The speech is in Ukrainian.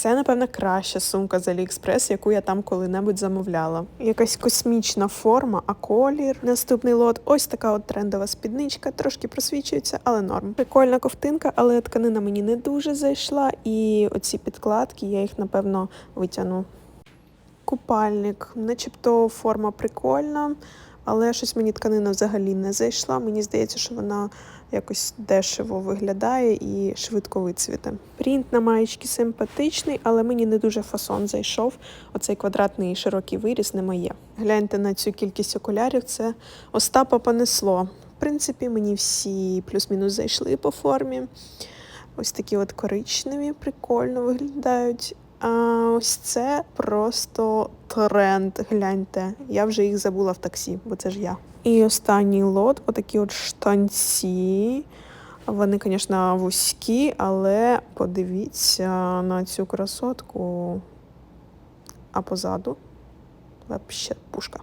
Це, напевно, краща сумка з Aliexpress, яку я там коли-небудь замовляла. Якась космічна форма, а колір. Наступний лот ось така от трендова спідничка, трошки просвічується, але норм. Прикольна ковтинка, але тканина мені не дуже зайшла. І оці підкладки, я їх напевно витягну. Купальник, начебто форма прикольна, але щось мені тканина взагалі не зайшла. Мені здається, що вона якось дешево виглядає і швидко вицвіте. Принт на маєчці симпатичний, але мені не дуже фасон зайшов. Оцей квадратний широкий виріс не моє. Гляньте на цю кількість окулярів, це Остапа понесло. В принципі, мені всі плюс-мінус зайшли по формі. Ось такі от коричневі, прикольно виглядають. А ось це просто тренд. Гляньте. Я вже їх забула в таксі, бо це ж я. І останній лот, отакі от штанці. Вони, звісно, вузькі, але подивіться на цю красотку. А позаду вообще пушка.